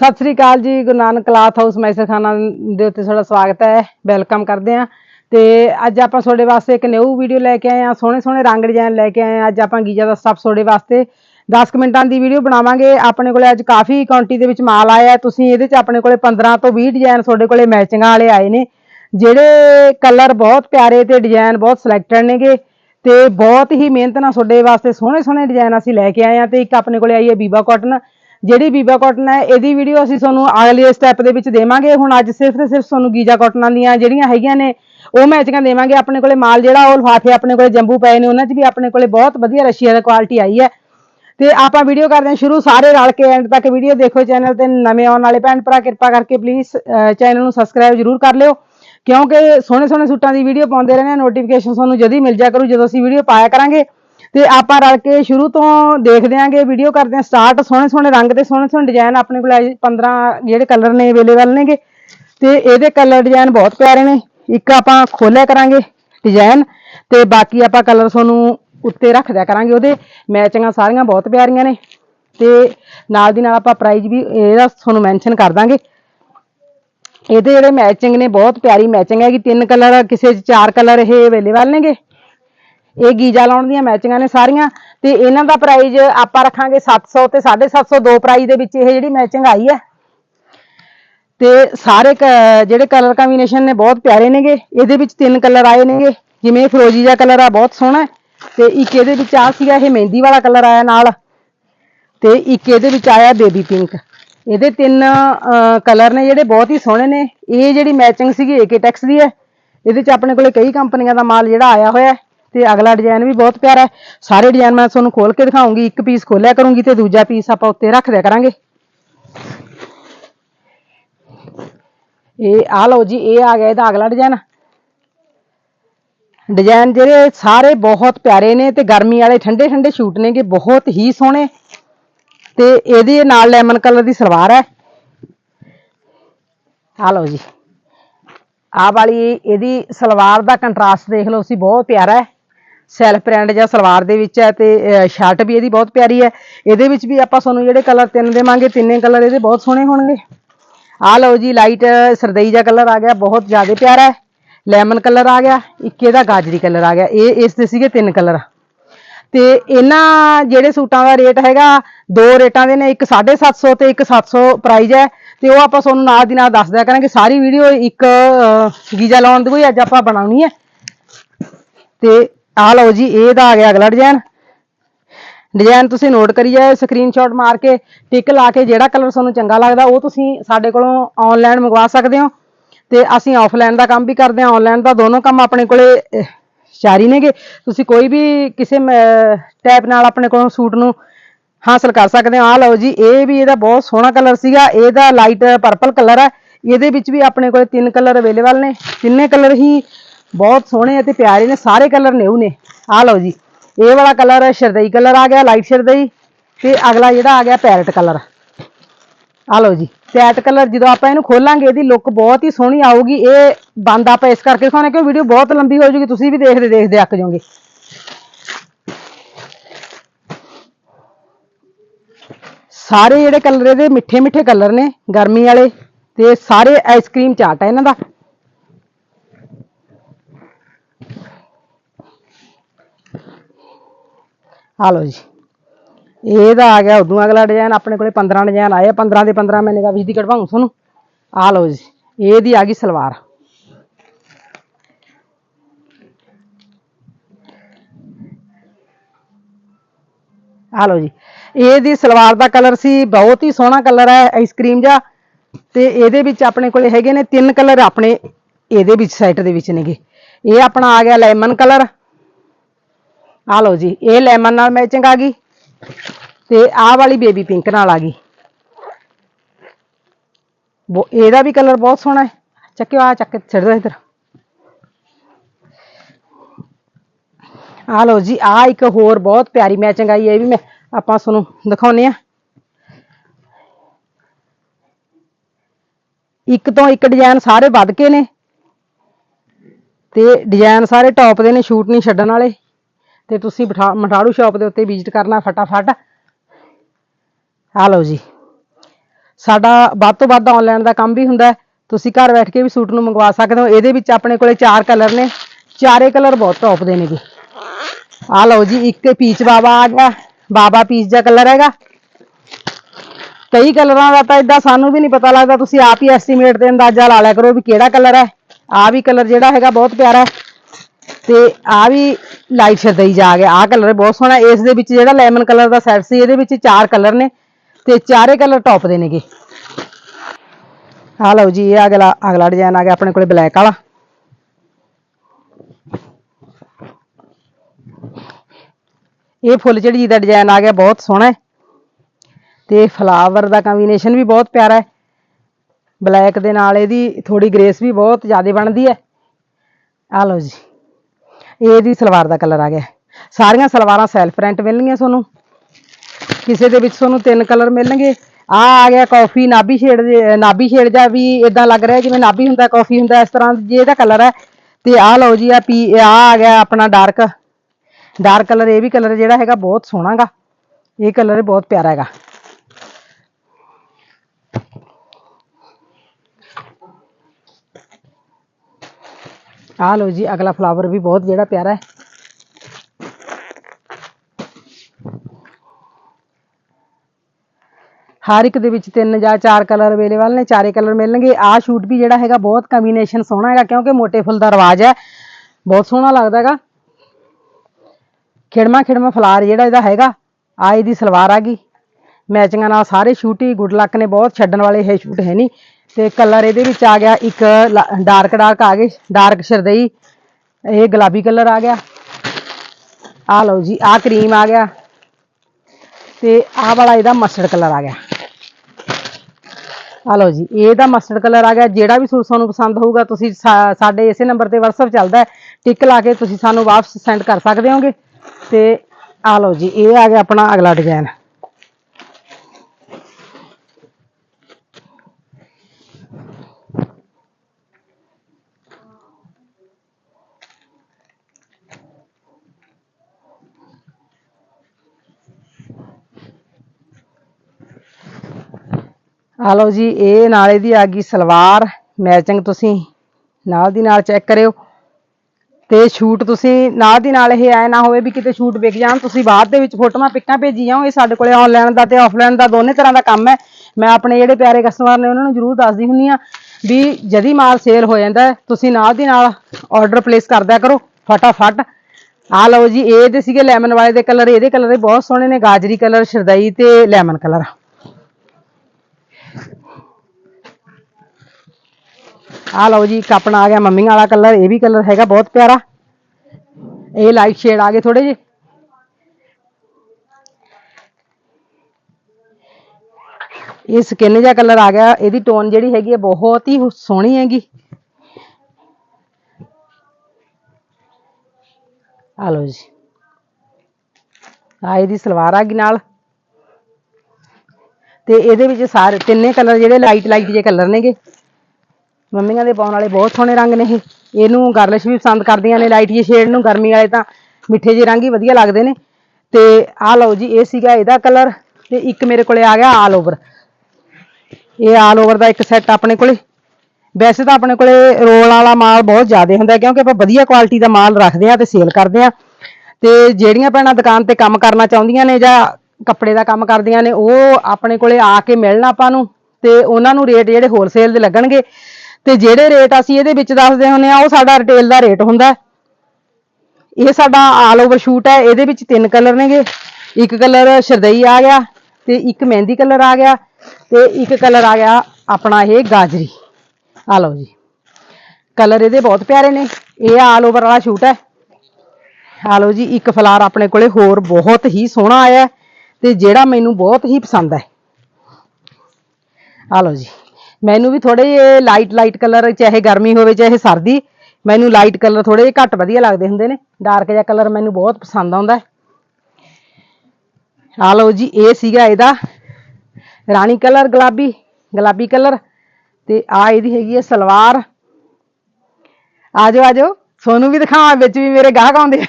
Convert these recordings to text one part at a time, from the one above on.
ਸਤਿ ਸ੍ਰੀ ਅਕਾਲ ਜੀ, ਗੁਰੂ ਨਾਨਕ ਕਲਾਥ ਹਾਊਸ ਮੈਸਰਖਾਨਾ ਦੇ ਉੱਤੇ ਤੁਹਾਡਾ ਸਵਾਗਤ ਹੈ, ਵੈਲਕਮ ਕਰਦੇ ਆ ਤੇ ਅੱਜ ਆਪਾਂ ਤੁਹਾਡੇ ਵਾਸਤੇ ਇੱਕ ਨਿਊ ਵੀਡੀਓ ਲੈ ਕੇ ਆਏ ਆ ਸੋਹਣੇ ਸੋਹਣੇ ਰੰਗ ਡਿਜ਼ਾਈਨ ਲੈ ਕੇ ਆਏ ਆ ਅੱਜ ਆਪਾਂ ਗੀਜਾ ਦਾ ਸਟੱਫ ਤੁਹਾਡੇ ਵਾਸਤੇ 10 ਕੁ ਮਿੰਟਾਂ ਦੀ ਵੀਡੀਓ ਬਣਾਵਾਂਗੇ। ਆਪਣੇ ਕੋਲੇ ਅੱਜ ਕਾਫੀ ਕੁਆਂਟੀ ਦੇ ਵਿੱਚ ਮਾਲ ਆਇਆ ਤੁਸੀਂ ਇਹਦੇ ਚ ਆਪਣੇ ਕੋਲੇ 15 ਤੋਂ 20 ਡਿਜ਼ਾਈਨ ਤੁਹਾਡੇ ਕੋਲੇ ਮੈਚਿੰਗਾਂ ਵਾਲੇ ਆਏ ਨੇ। ਜਿਹੜੇ ਕਲਰ ਬਹੁਤ ਪਿਆਰੇ ਤੇ ਡਿਜ਼ਾਈਨ ਬਹੁਤ ਸਿਲੈਕਟਡ ਨੇਗੇ ਤੇ ਬਹੁਤ ਹੀ ਮਿਹਨਤ ਨਾਲ ਤੁਹਾਡੇ ਵਾਸਤੇ ਸੋਹਣੇ ਸੋਹਣੇ ਡਿਜ਼ਾਈਨ ਅਸੀਂ ਲੈ ਕੇ ਆਏ ਆ ਤੇ ਇੱਕ ਆਪਣੇ ਕੋਲੇ ਆਈ ਹੈ ਬੀਬਾ ਕਾਟਨ ਜਿਹੜੀ ਬੀਬਾ ਕਾਟਨ ਹੈ, ਇਹਦੀ ਵੀਡੀਓ ਅਸੀਂ ਤੁਹਾਨੂੰ ਅਗਲੇ ਸਟੈਪ ਦੇ ਵਿੱਚ ਦੇਵਾਂਗੇ। ਹੁਣ ਅੱਜ ਸਿਰਫ ਤੇ ਸਿਰਫ ਤੁਹਾਨੂੰ ਗੀਜਾ ਕਾਟਨਾਂ ਦੀਆਂ ਜਿਹੜੀਆਂ ਹੈਗੀਆਂ ਨੇ, ਉਹ ਮੈਚਿੰਗਾਂ ਦੇਵਾਂਗੇ। ਆਪਣੇ ਕੋਲੇ ਮਾਲ ਜਿਹੜਾ, ਉਹ ਲਿਫਾਫੇ ਆਪਣੇ ਕੋਲੇ ਜੰਬੂ ਪਏ ਨੇ, ਉਹਨਾਂ 'ਚ ਵੀ ਆਪਣੇ ਕੋਲੇ ਬਹੁਤ ਵਧੀਆ ਰਸ਼ੀਆ ਦੀ ਕੁਆਲਿਟੀ ਆਈ ਹੈ। ਤੇ ਆਪਾਂ ਵੀਡੀਓ ਕਰਦੇ ਹਾਂ ਸ਼ੁਰੂ। ਸਾਰੇ ਰਲ ਕੇ ਐਂਡ ਤੱਕ ਵੀਡੀਓ ਦੇਖੋ ਚੈਨਲ ਤੇ। ਨਵੇਂ ਆਉਣ ਵਾਲੇ ਭੈਣ ਭਰਾ, ਕਿਰਪਾ ਕਰਕੇ ਪਲੀਜ਼ ਚੈਨਲ ਨੂੰ ਸਬਸਕ੍ਰਾਈਬ ਜਰੂਰ ਕਰ ਲਿਓ। ਕਿਉਂਕਿ ਸੋਹਣੇ ਸੋਹਣੇ ਸੂਟਾਂ ਦੀ ਵੀਡੀਓ ਪਾਉਂਦੇ ਰਹਿੰਦੇ ਆ ਨੋਟੀਫਿਕੇਸ਼ਨ ਤੁਹਾਨੂੰ ਜਦ ਹੀ ਮਿਲ ਜਾ ਕਰੂ। ਜਦੋਂ ਅਸੀਂ ਵੀਡੀਓ ਪਾਇਆ ਕਰਾਂਗੇ ਤੇ ਆਪਾਂ ਰਲ ਕੇ ਸ਼ੁਰੂ ਤੋਂ ਦੇਖਦੇ ਆਂਗੇ ਵੀਡੀਓ ਕਰਦੇ ਆਂ ਸਟਾਰਟ ਸੋਹਣੇ ਸੋਹਣੇ ਰੰਗ ਤੇ ਸੋਹਣੇ ਸੋਹਣੇ ਡਿਜ਼ਾਈਨ ਆਪਣੇ ਕੋਲ ਆਏ। 15 ਜਿਹੜੇ ਕਲਰ ਨੇ ਅਵੇਲੇਬਲ ਨੇਗੇ। ਤੇ ਇਹਦੇ ਕਲਰ ਡਿਜ਼ਾਈਨ ਬਹੁਤ ਪਿਆਰੇ ਨੇ। ਇੱਕ ਆਪਾਂ ਖੋਲਿਆ ਕਰਾਂਗੇ ਡਿਜ਼ਾਈਨ ਤੇ ਬਾਕੀ ਆਪਾਂ ਕਲਰ ਤੁਹਾਨੂੰ ਉੱਤੇ ਰੱਖ ਦਿਆ ਕਰਾਂਗੇ ਉਹਦੇ। ਮੈਚਿੰਗਾਂ ਸਾਰੀਆਂ ਬਹੁਤ ਪਿਆਰੀਆਂ ਨੇ। ਤੇ ਨਾਲ ਦੀ ਨਾਲ ਆਪਾਂ ਪ੍ਰਾਈਜ਼ ਵੀ ਇਹਦਾ ਤੁਹਾਨੂੰ ਮੈਂਸ਼ਨ ਕਰ ਦਾਂਗੇ। ਇਹਦੇ ਜਿਹੜੇ ਮੈਚਿੰਗ ਨੇ, ਬਹੁਤ ਪਿਆਰੀ ਮੈਚਿੰਗ ਹੈਗੀ। ਤਿੰਨ ਕਲਰ ਕਿਸੇ ਚ ਚਾਰ ਕਲਰ ਇਹ ਅਵੇਲੇਬਲ ਨੇਗੇ। ਇਹ ਗੀਜਾ ਲਾਉਣ ਦੀਆਂ ਮੈਚਿੰਗਾਂ ਨੇ ਸਾਰੀਆਂ ਤੇ ਇਹਨਾਂ ਦਾ ਪ੍ਰਾਈਜ਼ ਆਪਾਂ ਰੱਖਾਂਗੇ 700 ਤੇ 750 ਦੋ ਪ੍ਰਾਈਜ਼ ਦੇ ਵਿੱਚ ਇਹ ਜਿਹੜੀ ਮੈਚਿੰਗ ਆਈ ਹੈ। ਤੇ ਸਾਰੇ ਕ- ਜਿਹੜੇ ਕਲਰ ਕੰਬੀਨੇਸ਼ਨ ਨੇ ਬਹੁਤ ਪਿਆਰੇ ਨੇਗੇ। ਇਹਦੇ ਵਿੱਚ ਤਿੰਨ ਕਲਰ ਆਏ ਨੇਗੇ। ਜਿਵੇਂ ਫਰੋਜੀ ਦਾ ਕਲਰ ਆ, ਬਹੁਤ ਸੋਹਣਾ ਹੈ। ਤੇ ਇੱਕ ਇਹਦੇ ਵਿੱਚ ਆ ਸੀਗਾ, ਇਹ ਮਹਿੰਦੀ ਵਾਲਾ ਕਲਰ ਆਇਆ ਨਾਲ। ਤੇ ਇੱਕ ਇਹਦੇ ਵਿੱਚ ਆਇਆ ਬੇਬੀ ਪਿੰਕ ਇਹਦੇ ਤਿੰਨ ਕਲਰ ਨੇ ਜਿਹੜੇ ਬਹੁਤ ਹੀ ਸੋਹਣੇ ਨੇ। ਇਹ ਜਿਹੜੀ ਮੈਚਿੰਗ ਸੀਗੀ ਏਕੇਟੈਕਸ ਦੀ ਹੈ। ਇਹਦੇ ਚ ਆਪਣੇ ਕੋਲੇ ਕਈ ਕੰਪਨੀਆਂ ਦਾ ਮਾਲ ਜਿਹੜਾ ਆਇਆ ਹੋਇਆ ਤੇ ਅਗਲਾ ਡਿਜ਼ਾਈਨ ਵੀ ਬਹੁਤ ਪਿਆਰਾ ਹੈ। ਸਾਰੇ ਡਿਜ਼ਾਈਨ ਮੈਂ ਤੁਹਾਨੂੰ ਖੋਲ ਕੇ ਦਿਖਾਉਂਗੀ। ਇੱਕ ਪੀਸ ਖੋਲਿਆ ਕਰੂੰਗੀ ਤੇ ਦੂਜਾ ਪੀਸ ਆਪਾਂ ਉੱਤੇ ਰੱਖ ਦਿਆ ਕਰਾਂਗੇ। ਇਹ ਆ ਲਓ ਜੀ, ਇਹ ਆ ਗਿਆ ਇਹਦਾ ਅਗਲਾ ਡਿਜ਼ਾਈਨ ਡਿਜ਼ਾਈਨ ਜਿਹੜੇ ਸਾਰੇ ਬਹੁਤ ਪਿਆਰੇ ਨੇ ਤੇ ਗਰਮੀ ਵਾਲੇ ਠੰਡੇ ਠੰਡੇ ਸ਼ੂਟ ਨੇਗੇ, ਬਹੁਤ ਹੀ ਸੋਹਣੇ। ਤੇ ਇਹਦੇ ਨਾਲ ਲੈਮਨ ਕਲਰ ਦੀ ਸਲਵਾਰ ਹੈ। ਆ ਲਓ ਜੀ। ਆ ਵਾਲੀ ਇਹਦੀ ਸਲਵਾਰ ਦਾ ਕੰਟਰਾਸਟ ਦੇਖ ਲਓ ਤੁਸੀਂ ਬਹੁਤ ਪਿਆਰਾ ਹੈ। ਸੈਲਫ ਪ੍ਰਿੰਟ ਜਾਂ ਸਲਵਾਰ ਦੇ ਵਿੱਚ ਹੈ ਤੇ ਸ਼ਰਟ ਵੀ ਇਹਦੀ ਬਹੁਤ ਪਿਆਰੀ ਹੈ। ਇਹਦੇ ਵਿੱਚ ਵੀ ਆਪਾਂ ਤੁਹਾਨੂੰ ਜਿਹੜੇ ਕਲਰ ਤਿੰਨ ਦੇਵਾਂਗੇ, ਤਿੰਨੇ ਕਲਰ ਇਹਦੇ ਬਹੁਤ ਸੋਹਣੇ ਹੋਣਗੇ। ਆ ਲਓ ਜੀ ਲਾਈਟ ਸਰਦਈ ਜਿਹਾ ਕਲਰ ਆ ਗਿਆ, ਬਹੁਤ ਜ਼ਿਆਦਾ ਪਿਆਰਾ ਹੈ। ਲੈਮਨ ਕਲਰ ਆ ਗਿਆ, ਇੱਕ ਇਹਦਾ ਗਾਜਰੀ ਕਲਰ ਆ ਗਿਆ, ਇਹ ਇਸ ਦੇ ਸੀਗੇ ਤਿੰਨ ਕਲਰ ਤੇ ਇਹਨਾਂ ਜਿਹੜੇ ਸੂਟਾਂ ਦਾ ਰੇਟ ਹੈਗਾ, ਦੋ ਰੇਟਾਂ ਦੇ ਨੇ, ਇੱਕ 750 ਤੇ ਇੱਕ 700 ਪ੍ਰਾਈਸ ਹੈ। ਤੇ ਉਹ ਆਪਾਂ ਤੁਹਾਨੂੰ ਨਾਲ ਦੀ ਨਾਲ ਦੱਸ ਦਿਆ ਕਰਾਂਗੇ। ਸਾਰੀ ਵੀਡੀਓ ਇੱਕ ਗੀਜਾ ਲਾਉਣ ਦੀ ਕੋਈ ਅੱਜ ਆਪਾਂ ਬਣਾਉਣੀ ਹੈ। ਤੇ ਆਹ ਲਓ ਜੀ ਇਹਦਾ ਆ ਗਿਆ ਅਗਲਾ ਡਿਜ਼ਾਈਨ ਡਿਜ਼ਾਈਨ ਤੁਸੀਂ ਨੋਟ ਕਰੀ ਜਾਓ ਸਕਰੀਨਸ਼ਾਟ ਮਾਰ ਕੇ ਟਿਕ ਲਾ ਕੇ ਜਿਹੜਾ ਕਲਰ ਤੁਹਾਨੂੰ ਚੰਗਾ ਲੱਗਦਾ ਉਹ ਤੁਸੀਂ ਸਾਡੇ ਕੋਲੋਂ ਆਨਲਾਈਨ ਮੰਗਵਾ ਸਕਦੇ ਹੋ। ਤੇ ਅਸੀਂ ਆਫਲਾਈਨ ਦਾ ਕੰਮ ਵੀ ਕਰਦੇ ਹਾਂ ਆਨਲਾਈਨ ਦਾ ਦੋਨੋਂ ਕੰਮ ਆਪਣੇ ਕੋਲੇ ਅਹ, ਜਾਰੀ ਨੇਗੇ। ਤੁਸੀਂ ਕੋਈ ਵੀ ਕਿਸੇ ਟੈਪ ਨਾਲ ਆਪਣੇ ਕੋਲੋਂ ਸੂਟ ਨੂੰ ਹਾਸਲ ਕਰ ਸਕਦੇ ਹੋ। ਆ ਲਓ ਜੀ ਇਹ ਵੀ ਇਹਦਾ ਬਹੁਤ ਸੋਹਣਾ ਕਲਰ ਸੀਗਾ। ਇਹਦਾ ਲਾਈਟ ਪਰਪਲ ਕਲਰ ਹੈ। ਇਹਦੇ ਵਿੱਚ ਵੀ ਆਪਣੇ ਕੋਲੇ ਤਿੰਨ ਕਲਰ ਅਵੇਲੇਬਲ ਨੇ। ਤਿੰਨੇ ਕਲਰ ਹੀ ਬਹੁਤ ਸੋਹਣੇ ਅਤੇ ਪਿਆਰੇ ਨੇ, ਸਾਰੇ ਕਲਰ ਨਿਊ ਨੇ ਆਹ ਲਓ ਜੀ, ਇਹ ਵਾਲਾ ਕਲਰ ਸ਼ਰਦਈ ਕਲਰ ਆ ਗਿਆ ਲਾਈਟ ਸ਼ਰਦਈ, ਤੇ ਅਗਲਾ ਜਿਹੜਾ ਆ ਗਿਆ ਪੈਰਟ ਕਲਰ ਆ ਲਓ ਜੀ, ਪੈਰਟ ਕਲਰ ਜਦੋਂ ਆਪਾਂ ਇਹਨੂੰ ਖੋਲਾਂਗੇ, ਇਹਦੀ ਲੁੱਕ ਬਹੁਤ ਹੀ ਸੋਹਣੀ ਆਊਗੀ। ਇਹ ਬੰਦ ਆਪਾਂ ਇਸ ਕਰਕੇ ਦਿਖਾਉਣਾ ਕਿ ਵੀਡੀਓ ਬਹੁਤ ਲੰਬੀ ਹੋ ਜੂਗੀ ਤੁਸੀਂ ਵੀ ਦੇਖਦੇ ਦੇਖਦੇ ਅੱਕ ਜਾਓਗੇ। ਸਾਰੇ ਜਿਹੜੇ ਕਲਰ ਇਹਦੇ ਮਿੱਠੇ ਮਿੱਠੇ ਕਲਰ ਨੇ, ਗਰਮੀ ਵਾਲੇ, ਤੇ ਸਾਰੇ ਆਈਸਕ੍ਰੀਮ ਚਾਟ ਹੈ ਇਹਨਾਂ ਦਾ। ਆ ਲਓ ਜੀ। ਇਹਦਾ ਆ ਗਿਆ ਉਦੋਂ ਅਗਲਾ ਡਿਜ਼ਾਈਨ ਆਪਣੇ ਕੋਲੇ 15 ਡਿਜ਼ਾਈਨ ਆਏ ਆ। 15 ਦੇ 15 ਮੈਂ ਨਿਗਾ 20 ਦੀ ਕਢਵਾਉਂ ਤੁਹਾਨੂੰ। ਆ ਲਓ ਜੀ। ਇਹਦੀ ਆ ਗਈ ਸਲਵਾਰ। ਆ ਲਓ ਜੀ। ਇਹਦੀ ਸਲਵਾਰ ਦਾ ਕਲਰ ਸੀ, ਬਹੁਤ ਹੀ ਸੋਹਣਾ ਕਲਰ ਹੈ ਆਈਸਕ੍ਰੀਮ ਜਿਹਾ। ਤੇ ਇਹਦੇ ਵਿੱਚ ਆਪਣੇ ਕੋਲੇ ਹੈਗੇ ਨੇ ਤਿੰਨ ਕਲਰ ਆਪਣੇ, ਇਹਦੇ ਵਿੱਚ ਸਾਈਟ ਦੇ ਵਿੱਚ ਨੇਗੇ। ਇਹ ਆਪਣਾ ਆ ਗਿਆ ਲੈਮਨ ਕਲਰ। ਆ ਲਓ ਜੀ ਇਹ ਲੈਮਨ ਨਾਲ ਮੈਚਿੰਗ ਆ ਗਈ ਤੇ ਆਹ ਵਾਲੀ ਬੇਬੀ ਪਿੰਕ ਨਾਲ ਆ ਗਈ ਬੋ ਇਹਦਾ ਵੀ ਕਲਰ ਬਹੁਤ ਸੋਹਣਾ ਹੈ ਚੱਕਿਓ ਆ ਚੱਕ ਕੇ ਛੱਡ ਦਿਓ ਇੱਧਰ ਆ ਲਓ ਜੀ ਆ ਇੱਕ ਹੋਰ ਬਹੁਤ ਪਿਆਰੀ ਮੈਚਿੰਗ ਆਈ ਹੈ ਇਹ ਵੀ ਮੈਂ ਆਪਾਂ ਤੁਹਾਨੂੰ ਦਿਖਾਉਨੇ ਆ ਇੱਕ ਤੋਂ ਇੱਕ ਡਿਜ਼ਾਈਨ ਸਾਰੇ ਵੱਧ ਕੇ ਨੇ ਤੇ ਡਿਜ਼ਾਈਨ ਸਾਰੇ ਟੌਪ ਦੇ ਨੇ ਸ਼ੂਟ ਨਹੀਂ ਛੱਡਣ ਵਾਲੇ ਤੇ ਤੁਸੀਂ ਬਠਾ- ਮਠਾੜੂ ਸ਼ਾਪ ਦੇ ਉੱਤੇ ਵਿਜ਼ਿਟ ਕਰਨਾ ਫਟਾਫਟ। ਆ ਲਓ ਜੀ। ਸਾਡਾ ਵੱਧ ਤੋਂ ਵੱਧ ਆਨਲਾਈਨ ਦਾ ਕੰਮ ਵੀ ਹੁੰਦਾ ਤੁਸੀਂ ਘਰ ਬੈਠ ਕੇ ਵੀ ਸੂਟ ਨੂੰ ਮੰਗਵਾ ਸਕਦੇ ਹੋ। ਇਹਦੇ ਵਿੱਚ ਆਪਣੇ ਕੋਲੇ ਚਾਰ ਕਲਰ ਨੇ। ਚਾਰੇ ਕਲਰ ਬਹੁਤ ਟੌਪ ਦੇ ਨੇਗੇ। ਆ ਲਓ ਜੀ, ਇੱਕ ਪੀਚ ਬਾਬਾ ਆ ਗਿਆ। ਬਾਬਾ ਪੀਚ ਦਾ ਕਲਰ ਹੈਗਾ। ਕਈ ਕਲਰਾਂ ਦਾ ਤਾਂ ਇਦਾਂ ਸਾਨੂੰ ਵੀ ਨਹੀਂ ਪਤਾ ਲੱਗਦਾ। ਤੁਸੀਂ ਆਪ ਹੀ ਐਸਟੀਮੇਟ ਤੇ ਅੰਦਾਜ਼ਾ ਲਾ ਲਿਆ ਕਰੋ ਵੀ ਕਿਹੜਾ ਕਲਰ ਹੈ। ਆ ਵੀ ਕਲਰ ਜਿਹੜਾ ਹੈਗਾ ਬਹੁਤ ਪਿਆਰਾ ਹੈ। ਤੇ ਆ ਵੀ ਲਾਈਟ ਸ਼ਰਦਈ ਜਾ ਗਿਆ ਆ ਕਲਰ ਬਹੁਤ ਸੋਹਣਾ, ਇਸ ਦੇ ਵਿੱਚ ਜਿਹੜਾ ਲੈਮਨ ਕਲਰ ਦਾ ਸੈਟ ਸੀ, ਇਹਦੇ ਵਿੱਚ ਚਾਰ ਕਲਰ ਨੇ ਤੇ ਚਾਰੇ ਕਲਰ ਟੌਪ ਦੇ ਨੇਗੇ। ਆ ਲਓ ਜੀ, ਇਹ ਅਗਲਾ ਅਗਲਾ ਡਿਜ਼ਾਈਨ ਆ ਗਿਆ ਆਪਣੇ ਕੋਲੇ ਬਲੈਕ ਵਾਲਾ। ਇਹ ਫੁੱਲ ਚੜੀ ਦਾ ਡਿਜ਼ਾਈਨ ਆ ਗਿਆ, ਬਹੁਤ ਸੋਹਣਾ ਹੈ। ਤੇ ਫਲਾਵਰ ਦਾ ਕੰਬੀਨੇਸ਼ਨ ਵੀ ਬਹੁਤ ਪਿਆਰਾ ਹੈ। ਬਲੈਕ ਦੇ ਨਾਲ ਇਹਦੀ ਥੋੜੀ ਗ੍ਰੇਸ ਵੀ ਬਹੁਤ ਜ਼ਿਆਦਾ ਬਣਦੀ ਹੈ। ਆ ਲਓ ਜੀ। ਇਹ ਇਹਦੀ ਸਲਵਾਰ ਦਾ ਕਲਰ ਆ ਗਿਆ। ਸਾਰੀਆਂ ਸਲਵਾਰਾਂ ਸੈਲਫ ਰੈਂਟ ਮਿਲਣਗੀਆਂ ਤੁਹਾਨੂੰ। ਕਿਸੇ ਦੇ ਵਿੱਚ ਤੁਹਾਨੂੰ ਤਿੰਨ ਕਲਰ ਮਿਲਣਗੇ। ਆ ਆ ਗਿਆ ਕਾਫੀ ਨਾਭੀ ਸ਼ੇਡ ਦੇ ਨਾਭੀ ਸ਼ੇਡ ਜਾਂ ਵੀ ਇਦਾਂ ਲੱਗ ਰਿਹਾ, ਜਿਵੇਂ ਨਾਭੀ ਹੁੰਦਾ ਕਾਫੀ ਹੁੰਦਾ, ਇਸ ਤਰ੍ਹਾਂ ਜੇ ਇਹਦਾ ਕਲਰ ਹੈ। ਤੇ ਆ ਲਓ ਜੀ ਆ ਪੀ ਆ ਆ ਗਿਆ ਆਪਣਾ ਡਾਰਕ ਡਾਰਕ ਕਲਰ, ਇਹ ਵੀ ਕਲਰ ਜਿਹੜਾ ਹੈਗਾ ਬਹੁਤ ਸੋਹਣਾਗਾ ਇਹ ਕਲਰ ਬਹੁਤ ਪਿਆਰਾ ਹੈਗਾ। ਆ ਲਓ ਜੀ ਅਗਲਾ ਫਲਾਵਰ ਵੀ ਬਹੁਤ ਜਿਹੜਾ ਪਿਆਰਾ ਹੈ ਹਰ ਇੱਕ ਦੇ ਵਿੱਚ ਤਿੰਨ ਜਾਂ ਚਾਰ ਕਲਰ ਅਵੇਲੇਬਲ ਨੇ ਚਾਰੇ ਕਲਰ ਮਿਲਣਗੇ ਆਹ ਸ਼ੂਟ ਵੀ ਜਿਹੜਾ ਹੈਗਾ ਬਹੁਤ ਕੰਬੀਨੇਸ਼ਨ ਸੋਹਣਾ ਹੈਗਾ ਕਿਉਂਕਿ ਮੋਟੇ ਫੁੱਲ ਦਾ ਰਿਵਾਜ ਹੈ ਬਹੁਤ ਸੋਹਣਾ ਲੱਗਦਾ ਹੈਗਾ ਖਿੜਮਾ ਖਿੜਮਾ ਫਲਾਰ ਜਿਹੜਾ ਇਹਦਾ ਹੈਗਾ ਆ ਇਹਦੀ ਸਲਵਾਰ ਆ ਗਈ ਮੈਚਿੰਗਾਂ ਨਾਲ ਸਾਰੇ ਸ਼ੂਟ ਹੀ ਗੁੱਡ ਲੱਕ ਨੇ ਬਹੁਤ ਛੱਡਣ ਵਾਲੇ ਇਹ ਸ਼ੂਟ ਹੈ ਨਹੀਂ ਤੇ ਕਲਰ ਇਹਦੇ ਵਿੱਚ ਆ ਗਿਆ ਇੱਕ ਡਾਰਕ ਡਾਰਕ ਆ ਗਏ, ਡਾਰਕ ਸ਼ਰਦਈ, ਇਹ ਗੁਲਾਬੀ ਕਲਰ ਆ ਗਿਆ। ਆ ਲਓ ਜੀ ਆ ਕਰੀਮ ਆ ਗਿਆ ਤੇ ਆਹ ਵਾਲਾ ਇਹਦਾ ਮਸਟਰਡ ਕਲਰ ਆ ਗਿਆ। ਆ ਲਓ ਜੀ, ਇਹਦਾ ਮਸਟਰਡ ਕਲਰ ਆ ਗਿਆ। ਜਿਹੜਾ ਵੀ ਸੂਟ ਤੁਹਾਨੂੰ ਪਸੰਦ ਹੋਊਗਾ, ਤੁਸੀਂ ਸਾਡੇ ਇਸੇ ਨੰਬਰ ਤੇ WhatsApp ਚੱਲਦਾ ਹੈ। ਟਿਕ ਲਾ ਕੇ ਤੁਸੀਂ ਸਾਨੂੰ ਵਾਪਸ ਸੈਂਡ ਕਰ ਸਕਦੇ ਹੋਗੇ। ਤੇ ਆ ਲਓ ਜੀ, ਇਹ ਆ ਗਿਆ ਆਪਣਾ ਅਗਲਾ ਡਿਜ਼ਾਈਨ ਆ ਲਓ ਜੀ, ਇਹ ਨਾਲ ਇਹਦੀ ਆ ਗਈ ਸਲਵਾਰ ਮੈਚਿੰਗ ਤੁਸੀਂ ਨਾਲ ਦੀ ਨਾਲ ਚੈੱਕ ਕਰਿਓ। ਤੇ ਸ਼ੂਟ ਤੁਸੀਂ ਨਾਲ ਦੀ ਨਾਲ ਇਹ ਐ ਨਾ ਹੋਵੇ ਵੀ ਕਿਤੇ ਸ਼ੂਟ ਵਿਕ ਜਾਣ, ਤੁਸੀਂ ਬਾਅਦ ਦੇ ਵਿੱਚ ਫੋਟੋਆਂ ਪਿੱਕਾਂ ਭੇਜੀ ਜਾਓ। ਇਹ ਸਾਡੇ ਕੋਲੇ ਆਨਲਾਈਨ ਦਾ ਤੇ ਆਫਲਾਈਨ ਦਾ ਦੋਨੇ ਤਰ੍ਹਾਂ ਦਾ ਕੰਮ ਹੈ। ਮੈਂ ਆਪਣੇ ਜਿਹੜੇ ਪਿਆਰੇ ਕਸਟਮਰ ਨੇ ਉਹਨਾਂ ਨੂੰ ਜ਼ਰੂਰ ਦੱਸਦੀ ਹੁੰਨੀ ਆ ਵੀ ਜਦੀ ਮਾਲ ਸੇਲ ਹੋ ਜਾਂਦਾ ਤੁਸੀਂ ਨਾਲ ਦੀ ਨਾਲ ਆਰਡਰ ਪਲੇਸ ਕਰ ਕਰੋ, ਫਟਾਫਟ। ਆ ਲਓ ਜੀ ਇਹ ਦੇ ਸੀਗੇ ਲੈਮਨ ਵਾਲੇ ਦੇ ਕਲਰ ਇਹਦੇ ਕਲਰ ਬਹੁਤ ਸੋਹਣੇ ਨੇ, ਗਾਜਰੀ ਕਲਰ ਸ਼ਰਦਈ ਤੇ ਲੈਮਨ ਕਲਰ ਆ ਲਓ ਜੀ, ਇੱਕ ਆਪਣਾ ਆ ਗਿਆ ਮੰਮੀ ਵਾਲਾ ਕਲਰ ਇਹ ਵੀ ਕਲਰ ਹੈਗਾ ਬਹੁਤ ਪਿਆਰਾ। ਇਹ ਲਾਈਟ ਸ਼ੇਡ ਆ ਗਏ ਥੋੜੇ ਜਿਹੇ। ਇਹ ਸਕਿਨ ਜਿਹਾ ਕਲਰ ਆ ਗਿਆ, ਇਹਦੀ ਟੋਨ ਜਿਹੜੀ ਹੈਗੀ ਹੈ ਬਹੁਤ ਹੀ ਸੋਹਣੀ ਹੈਗੀ। ਆ ਲਓ ਜੀ। ਆ ਇਹਦੀ ਸਲਵਾਰ ਆ ਗਈ ਨਾਲ। ਤੇ ਇਹਦੇ ਵਿੱਚ ਸਾਰੇ ਤਿੰਨੇ ਕਲਰ ਜਿਹੜੇ ਲਾਈਟ ਲਾਈਟ ਜਿਹੇ ਕਲਰ ਨੇਗੇ। ਮੰਮੀਆਂ ਦੇ ਪਾਉਣ ਵਾਲੇ ਬਹੁਤ ਸੋਹਣੇ ਰੰਗ ਨੇ ਇਹ। ਇਹਨੂੰ ਗਰਲਿਸ਼ ਵੀ ਪਸੰਦ ਕਰਦੀਆਂ ਨੇ ਲਾਈਟ ਜਿਹੇ ਸ਼ੇਡ ਨੂੰ, ਗਰਮੀ ਵਾਲੇ ਤਾਂ ਮਿੱਠੇ ਜਿਹੇ ਰੰਗ ਹੀ ਵਧੀਆ ਲੱਗਦੇ ਨੇ। ਤੇ ਆਹ ਲਓ ਜੀ, ਇਹ ਸੀਗਾ ਇਹਦਾ ਕਲਰ ਤੇ ਇੱਕ ਮੇਰੇ ਕੋਲੇ ਆ ਗਿਆ ਆਲ ਓਵਰ ਇਹ ਆਲ ਓਵਰ ਦਾ ਇੱਕ ਸੈੱਟ ਆਪਣੇ ਕੋਲੇ। ਵੈਸੇ ਤਾਂ ਆਪਣੇ ਕੋਲੇ ਰੋਲ ਵਾਲਾ ਮਾਲ ਬਹੁਤ ਜ਼ਿਆਦਾ ਹੁੰਦਾ ਕਿਉਂਕਿ ਆਪਾਂ ਵਧੀਆ ਕੁਆਲਿਟੀ ਦਾ ਮਾਲ ਰੱਖਦੇ ਆ ਤੇ ਸੇਲ ਕਰਦੇ ਆ ਤੇ ਜਿਹੜੀਆਂ ਭੈਣਾਂ ਦੁਕਾਨ ਤੇ ਕੰਮ ਕਰਨਾ ਚਾਹੁੰਦੀਆਂ ਨੇ ਜਾਂ ਕੱਪੜੇ ਦਾ ਕੰਮ ਕਰਦੀਆਂ ਨੇ, ਉਹ ਆਪਣੇ ਕੋਲੇ ਆ ਕੇ ਮਿਲਣ ਆਪਾਂ ਨੂੰ ਤੇ ਉਹਨਾਂ ਨੂੰ ਰੇਟ ਜਿਹੜੇ ਹੋਲਸੇਲ ਦੇ ਲੱਗਣਗੇ। ਤੇ ਜਿਹੜੇ ਰੇਟ ਅਸੀਂ ਇਹਦੇ ਵਿੱਚ ਦੱਸਦੇ ਹੁੰਨੇ ਆ ਉਹ ਸਾਡਾ ਰਿਟੇਲ ਦਾ ਰੇਟ ਹੁੰਦਾ ਇਹ ਸਾਡਾ ਆਲ ਓਵਰ ਸ਼ੂਟ ਹੈ, ਇਹਦੇ ਵਿੱਚ ਤਿੰਨ ਕਲਰ ਨੇਗੇ। ਇੱਕ ਕਲਰ ਸ਼ਰਦਈ ਆ ਗਿਆ ਤੇ ਇੱਕ ਮਹਿੰਦੀ ਕਲਰ ਆ ਗਿਆ ਤੇ ਇੱਕ ਕਲਰ ਆ ਗਿਆ ਆਪਣਾ ਇਹ ਗਾਜਰੀ। ਆ ਲਓ ਜੀ। ਕਲਰ ਇਹਦੇ ਬਹੁਤ ਪਿਆਰੇ ਨੇ। ਇਹ ਆਲ ਓਵਰ ਵਾਲਾ ਸ਼ੂਟ ਹੈ। ਆ ਲਓ ਜੀ, ਇੱਕ ਫਲਾਰ ਆਪਣੇ ਕੋਲੇ ਹੋਰ ਬਹੁਤ ਹੀ ਸੋਹਣਾ ਆਇਆ ਹੈ ਤੇ ਜਿਹੜਾ ਮੈਨੂੰ ਬਹੁਤ ਹੀ ਪਸੰਦ ਹੈ। ਆ ਲਓ ਜੀ। ਮੈਨੂੰ ਵੀ ਥੋੜੇ ਜਿਹੇ ਲਾਈਟ ਲਾਈਟ ਕਲਰ ਚਾਹੇ ਗਰਮੀ ਹੋਵੇ, ਚਾਹੇ ਸਰਦੀ, ਮੈਨੂੰ ਲਾਈਟ ਕਲਰ ਥੋੜੇ ਜਿਹੇ ਘੱਟ ਵਧੀਆ ਲੱਗਦੇ ਹੁੰਦੇ ਨੇ। ਡਾਰਕ ਜਿਹਾ ਕਲਰ ਮੈਨੂੰ ਬਹੁਤ ਪਸੰਦ ਆਉਂਦਾ ਆ ਲਓ ਜੀ, ਇਹ ਸੀਗਾ ਇਹਦਾ ਰਾਣੀ ਕਲਰ ਗੁਲਾਬੀ ਗੁਲਾਬੀ ਕਲਰ ਤੇ ਆ ਇਹਦੀ ਹੈਗੀ ਹੈ ਸਲਵਾਰ। ਆ ਜਾਓ ਆ ਜਾਓ ਸੋਨੂੰ ਵੀ ਦਿਖਾਵਾਂ, ਵਿੱਚ ਵੀ ਮੇਰੇ ਗਾਹਕ ਆਉਂਦੇ ਆ।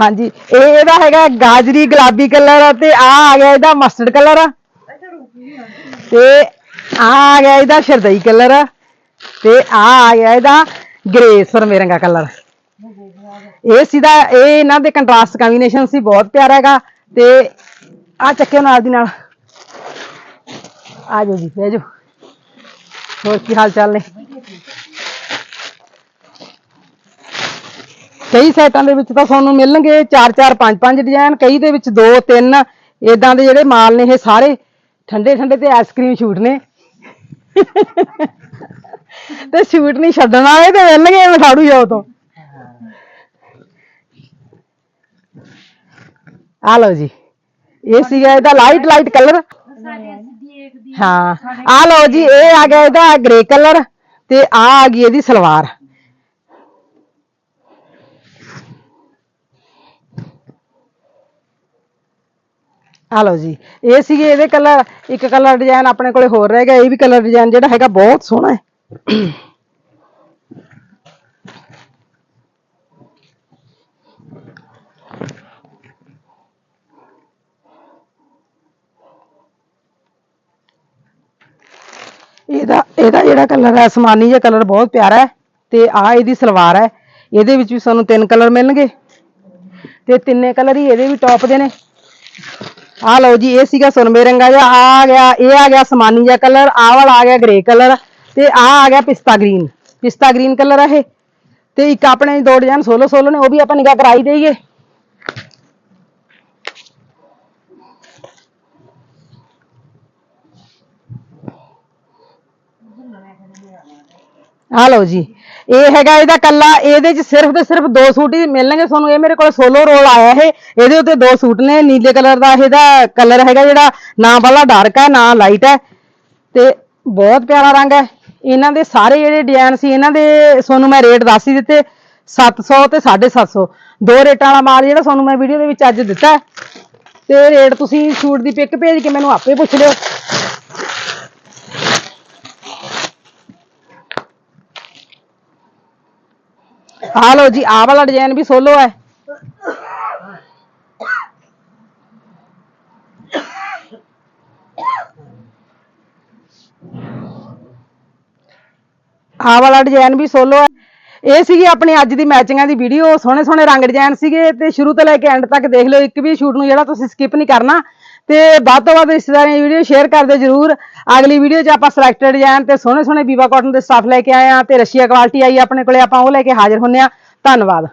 ਹਾਂਜੀ, ਇਹ ਇਹਦਾ ਹੈਗਾ ਗਾਜਰੀ ਗੁਲਾਬੀ ਕਲਰ ਤੇ ਆ ਆ ਗਿਆ ਇਹਦਾ ਮਸਟਰਡ ਕਲਰ ਤੇ ਆ ਆ ਗਿਆ ਇਹਦਾ ਸ਼ਰਦਈ ਕਲਰ ਤੇ ਆ ਆ ਗਿਆ ਇਹਦਾ ਗ੍ਰੇ ਸਰਮੇਰੰਗਾ ਕਲਰ। ਇਹ ਸਿੱਧਾ ਇਹ ਇਹਨਾਂ ਦੇ ਕੰਟਰਾਸਟ ਕੰਬੀਨੇਸ਼ਨ ਸੀ, ਬਹੁਤ ਪਿਆਰਾ ਹੈਗਾ ਤੇ ਆ ਚੱਕਿਓ ਨਾਲ ਦੀ ਨਾਲ। ਆ ਜਾਓ ਜੀ, ਬਹਿ ਜਾਓ। ਹੋਰ ਕੀ ਹਾਲ ਚਾਲ ਨੇ? ਕਈ ਸਾਈਟਾਂ ਦੇ ਵਿੱਚ ਤਾਂ ਤੁਹਾਨੂੰ ਮਿਲਣਗੇ 4 4 5 5 ਡਿਜ਼ਾਈਨ ਕਈ ਦੇ ਵਿੱਚ 2 3 ਇਦਾਂ ਦੇ ਜਿਹੜੇ ਮਾਲ ਨੇ ਇਹ ਸਾਰੇ। ਠੰਡੇ ਠੰਡੇ ਤੇ ਆਈਸਕ੍ਰੀਮ ਛੂਟ ਨੇ। ਤੇ ਛੂਟ ਨਹੀਂ ਛੱਡਣਾ ਵਾਲੇ ਤੇ ਮਿਲਣਗੇ ਮਠਾੜੂ ਜਾਓ ਤੋਂ। ਆ ਲਓ ਜੀ। ਇਹ ਸੀਗਾ ਇਹਦਾ ਲਾਈਟ ਲਾਈਟ ਕਲਰ ਹਾਂ। ਆ ਲਓ ਜੀ, ਇਹ ਆ ਗਿਆ ਇਹਦਾ ਗ੍ਰੇ ਕਲਰ ਤੇ ਆ ਆ ਗਈ ਇਹਦੀ ਸਲਵਾਰ। ਆ ਲਓ ਜੀ, ਇਹ ਸੀਗੇ ਇਹਦੇ ਕਲਰ ਇੱਕ ਕਲਰ ਡਿਜ਼ਾਈਨ ਆਪਣੇ ਕੋਲੇ ਹੋਰ ਰਹਿ ਗਿਆ, ਇਹ ਵੀ ਕਲਰ ਡਿਜ਼ਾਈਨ ਜਿਹੜਾ ਹੈਗਾ ਬਹੁਤ ਸੋਹਣਾ ਹੈ। ਇਹਦਾ ਇਹਦਾ ਜਿਹੜਾ ਕਲਰ ਹੈ, ਅਸਮਾਨੀ ਜਿਹਾ ਕਲਰ ਬਹੁਤ ਪਿਆਰਾ ਹੈ, ਤੇ ਆ ਇਹਦੀ ਸਲਵਾਰ ਹੈ, ਇਹਦੇ ਵਿੱਚ ਵੀ ਸਾਨੂੰ ਤਿੰਨ ਕਲਰ ਮਿਲਣਗੇ, ਤੇ ਤਿੰਨੇ ਕਲਰ ਹੀ ਇਹਦੇ ਵੀ ਟੌਪ ਦੇ ਨੇ। ਆ ਲਓ ਜੀ ਇਹ ਸੀਗਾ ਸੁਰਮੇ ਰੰਗਾ ਜਿਹਾ ਆ ਗਿਆ ਇਹ ਆ ਗਿਆ ਅਸਮਾਨੀ ਜਿਹਾ ਕਲਰ ਆਹ ਵਾਲਾ ਆ ਗਿਆ ਗ੍ਰੇ ਕਲਰ ਤੇ ਆ ਆ ਗਿਆ ਪਿਸਤਾ ਗ੍ਰੀਨ ਪਿਸਤਾ ਗ੍ਰੀਨ ਕਲਰ ਹੈ ਇਹ ਤੇ ਇੱਕ ਆਪਣੇ ਦੋ ਡਿਜ਼ਾਈਨ ਸੋਲੋ ਸੋਲੋ ਨੇ ਉਹ ਵੀ ਆਪਾਂ ਨਿਗਾਹ ਕਰਾਈ ਦੇਈਏ ਆ ਲਓ ਜੀ ਇਹ ਹੈਗਾ ਇਹਦਾ ਕੱਲਾ, ਇਹਦੇ ਚ ਸਿਰਫ ਤੇ ਸਿਰਫ ਦੋ ਸੂਟ ਹੀ ਮਿਲਣਗੇ ਤੁਹਾਨੂੰ। ਇਹ ਮੇਰੇ ਕੋਲ ਸੋਲੋ ਰੋਲ ਆਇਆ ਇਹ। ਇਹਦੇ ਉੱਤੇ ਦੋ ਸੂਟ ਨੇ, ਨੀਲੇ ਕਲਰ ਦਾ ਇਹਦਾ ਕਲਰ ਹੈਗਾ ਜਿਹੜਾ, ਨਾ ਵਾਲਾ ਡਾਰਕ ਹੈ, ਨਾ ਲਾਈਟ ਹੈ। ਤੇ ਬਹੁਤ ਪਿਆਰਾ ਰੰਗ ਹੈ। ਇਹਨਾਂ ਦੇ ਸਾਰੇ ਜਿਹੜੇ ਡਿਜ਼ਾਈਨ ਸੀ, ਇਹਨਾਂ ਦੇ ਤੁਹਾਨੂੰ ਮੈਂ ਰੇਟ ਦੱਸ ਹੀ ਦਿੱਤੇ। 700 ਤੇ 750 ਦੋ ਰੇਟਾਂ ਵਾਲਾ ਮਾਲ ਜਿਹੜਾ ਤੁਹਾਨੂੰ ਮੈਂ ਵੀਡੀਓ ਦੇ ਵਿੱਚ ਅੱਜ ਦਿੱਤਾ। ਹੈ। ਤੇ ਰੇਟ ਤੁਸੀਂ ਸੂਟ ਦੀ ਪਿਕ ਭੇਜ ਕੇ ਮੈਨੂੰ ਆਪੇ ਪੁੱਛ ਲਿਓ। ਆ ਲਓ ਜੀ ਆ ਵਾਲਾ ਡਿਜ਼ਾਈਨ ਵੀ ਸੋਲੋ ਹੈ। ਆ ਵਾਲਾ ਡਿਜ਼ਾਈਨ ਵੀ ਸੋਲੋ ਹੈ। ਇਹ ਸੀਗੀ ਆਪਣੀ ਅੱਜ ਦੀ ਮੈਚਿੰਗਾਂ ਦੀ ਵੀਡੀਓ ਸੋਹਣੇ ਸੋਹਣੇ ਰੰਗ ਡਿਜ਼ਾਈਨ ਸੀਗੇ ਤੇ ਸ਼ੁਰੂ ਤੋਂ ਲੈ ਕੇ ਐਂਡ ਤੱਕ ਦੇਖ ਲਿਓ। ਇੱਕ ਵੀ ਸ਼ੂਟ ਨੂੰ ਜਿਹੜਾ ਤੁਸੀਂ ਸਕਿਪ ਨਹੀਂ ਕਰਨਾ ਤੇ ਵੱਧ ਤੋਂ ਵੱਧ ਰਿਸ਼ਤੇਦਾਰਾਂ ਦੀ ਵੀਡੀਓ ਸ਼ੇਅਰ ਕਰਦੇ ਜਰੂਰ। ਅਗਲੀ ਵੀਡੀਓ 'ਚ ਆਪਾਂ ਸਿਲੈਕਟਡ ਡਿਜ਼ਾਈਨ ਤੇ ਸੋਹਣੇ ਸੋਹਣੇ ਬੀਬਾ ਕਾਟਨ ਦੇ ਸਟਾਫ ਲੈ ਕੇ ਆਏ ਆ ਤੇ ਰਸ਼ੀਆ ਕੁਆਲਿਟੀ ਆਈ ਆਪਣੇ ਕੋਲੇ, ਆਪਾਂ ਉਹ ਲੈ ਕੇ ਹਾਜ਼ਰ ਹੁੰਨੇ ਆ ਧੰਨਵਾਦ।